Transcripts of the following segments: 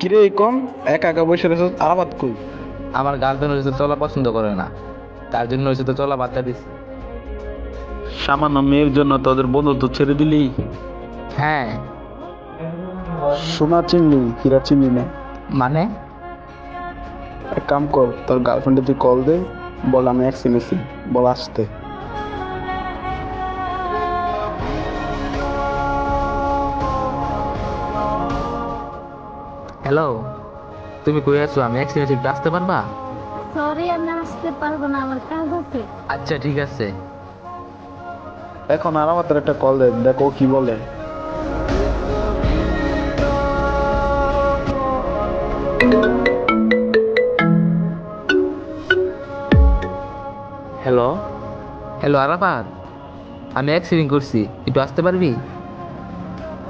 কিরে কম? একা একা বসে আলাপাত কই? আমার গার্লফ্রেন্ড চলা পছন্দ করে না। তার জন্য তো চলা বাচ্চা দিস সামান্য মেয়ের জন্য তোদের বন্ধুত্ব ছেড়ে দিলি? হ্যাঁ। সোনা চিনলি হীরা চিনলি না? মানে? এক কাম কর তোর গার্লফ্রেন্ডে তুই কল দে বল আমি এক চিনেছি বল আসতে। হ্যালো তুমি কই আছো? আমি অ্যাক্সিডেন্ট একটু আসতে পারবা? সরি আমি আসতে পারব না আমার কাজ আছে। আচ্ছা ঠিক আছে। এখন আরামাতের একটা কল দে দেখো কি বলে। Hello hello Arafat. আমি অ্যাক্সিডেন্ট করছি একটু আসতে পারবি?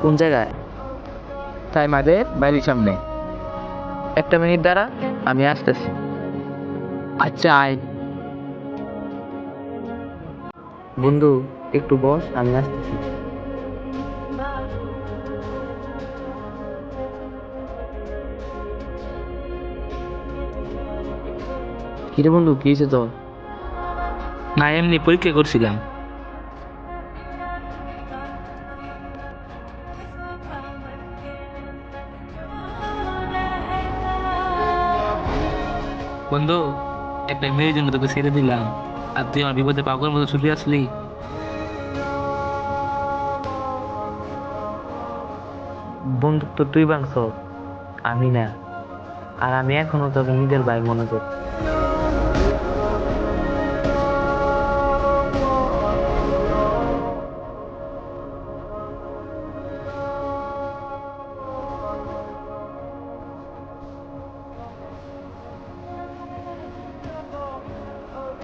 কোন জায়গায়? তাই মাদের বাড়ির সামনে। একটা মিনিট দাঁড়া আমি আসতেছি। আচ্ছা আয়। বন্ধু একটু বস আমি আসতেছি। কিরে বন্ধু কি হয়েছে তোর? না এমনি পরীক্ষা করছিলাম। বন্ধু, একটা মেয়ের জন্য তোকে ছেড়ে দিলাম। আর তুই আমার বিপদে পাগল মতো ছুটি আসলি। বন্ধু তো তুই বাংছ আমি না। আর আমি এখনও তোকে নিজের ভাই মনে করি।